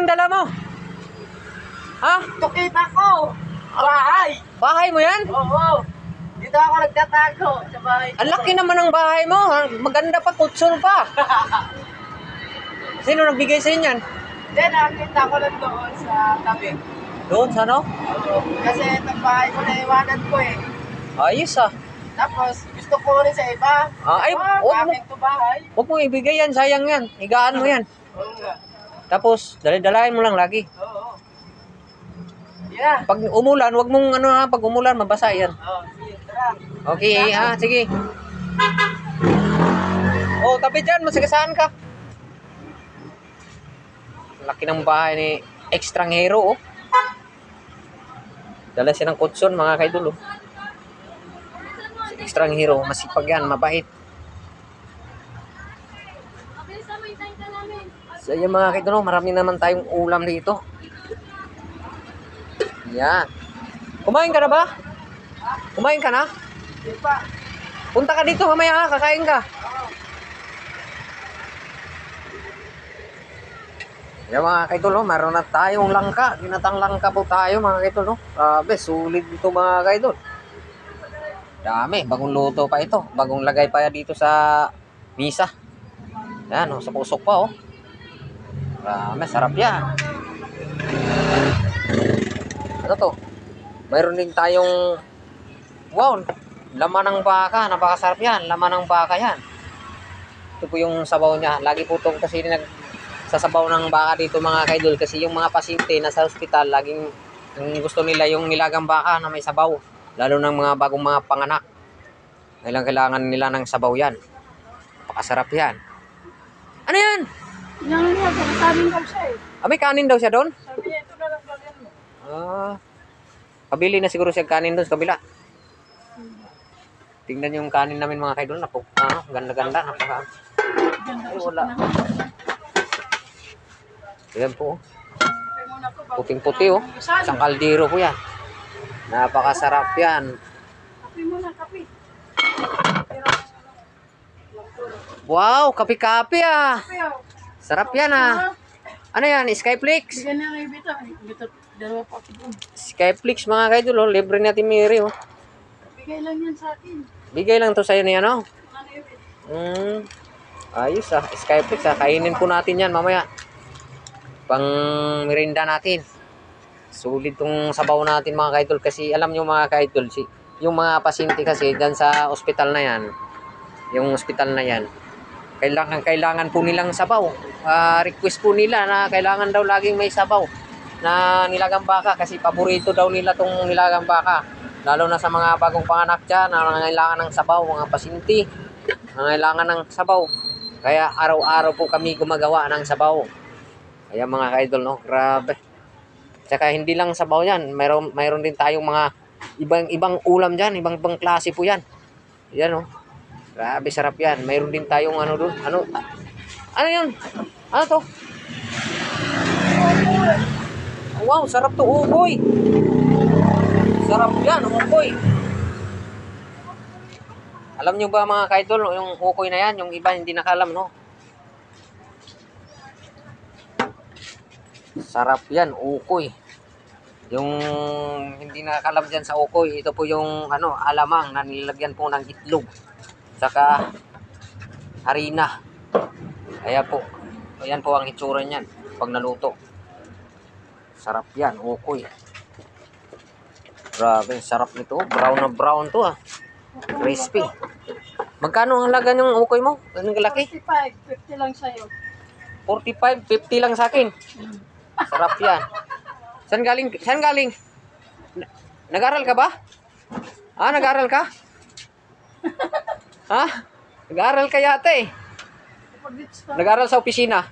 yung dala mo? Ha? Tukita ko! Bahay! Bahay mo yan? Oo! Dito ako nagtatago sa bahay. Ang laki naman ng bahay mo. ha? Maganda pa, kutsyon pa. Sino nagbigay sa inyan? Then, nakita ko lang doon sa tabi. Doon, sa ano? Oo. Kasi itong bahay ko naiwanan ko eh. Ayos ah. Tapos, gusto ko rin sa iba. Ah, ay, Ah, huwag mo, bakit to bahay? huwag mo ibigay yan, sayang yan. Higaan mo yan. Oo nga. Tapos, dali-dalahin mo lang lagi. Oo. Yeah. Pag umulan, huwag mong ano ha, pag umulan, mabasa yan. Oo, sige, tara. Okay, ha, sige. Oh, tabi dyan, masigasaan ka. Laki ng bahay ni Extranghero, oh. Dala siya ng kutsyon, mga kaidol, oh. Si Extranghero, masipag yan, mabait. So, yan mga kaidol, oh, marami naman tayong ulam dito. Yan. Kumain ka na ba? Kumain ka na? Punta ka dito mamaya ha, kakain ka. Yan mga kaidol, no? meron na tayong langka. Ginatang langka po tayo mga kaidol. No? Grabe, sulit dito mga kaidol. Dami, bagong luto pa ito. Bagong lagay pa dito sa misa. Yan, oh, sa pusok pa oh. Grabe, sarap yan. Ano to? Mayroon din tayong wow, laman ng baka, napakasarap yan. Laman ng baka yan. Ito po yung sabaw niya. Lagi po itong kasi nag sasabaw ng baka dito mga kaidol kasi yung mga pasyente na sa ospital laging ang gusto nila yung nilagang baka na may sabaw lalo ng mga bagong mga panganak kailangan kailangan nila ng sabaw yan napakasarap yan ano yan? Yan sabi ko siya eh. Ah, may kanin daw siya doon? Sabi niya, ito na lang bagyan mo. Ah, kabili na siguro siya kanin doon sa kabila. Tingnan yung kanin namin mga kaidol. Napo, ah, ganda-ganda. Napaka, ay, wala. Ayan po. oh. Puting-puti oh. Isang kaldero po yan. Napakasarap yan. Kape muna, kape. Wow, kape-kape ah. Kape oh. Sarap yan ah. Ano yan? Skyflix? Bigyan na ng bito. Bito, dalawa pa ako. Skyflix mga kaidol. Oh. Libre natin Mary oh. Bigay lang yan sa akin. Bigay lang to sa'yo? Ano yun eh. Hmm. Ayos ah. Skyflix ah. Kainin po natin yan mamaya. Pang merinda natin. Sulit tong sabaw natin mga kaidol. Kasi alam nyo mga kaidol, si, yung mga pasyente kasi dyan sa ospital na yan, yung ospital na yan, kailangan kailangan po nilang sabaw. Ah, request po nila na kailangan daw laging may sabaw na nilagang baka kasi paborito daw nila tong nilagang baka. Lalo na sa mga bagong panganak dyan na nangailangan ng sabaw, mga pasyente, nangailangan ng sabaw. Kaya araw-araw po kami gumagawa ng sabaw. Kaya mga kaidol, no? Grabe. Tsaka hindi lang sabaw yan. Mayroon, mayroon din tayong mga ibang ibang ulam dyan. Ibang ibang klase po yan. Yan, no? Grabe, sarap yan. Mayroon din tayong ano doon. Ano? Ano yun? Ano to? Wow, sarap to. Ukoy. Sarap yan, ukoy. Alam nyo ba mga kaidol, yung ukoy na yan, yung iba hindi nakalam, no? Sarap yan, ukoy. Yung hindi nakakalab dyan sa ukoy, ito po yung ano, alamang na nilagyan po ng itlog. Saka harina. Kaya po, ayan po ang itsura niyan pag naluto. Sarap yan, ukoy. Grabe, sarap nito. Brown na brown to ah. Crispy. Magkano ang halaga ng ukoy mo? Anong kalaki? 55, 50 lang sa'yo. 45, 50 lang sa akin. Sarap yan. Saan galing? Saan galing? Na- Nag-aral ka ba? Ah, nag-aral ka? Ha? Nag-aral ka yata eh. Nag-aral sa opisina.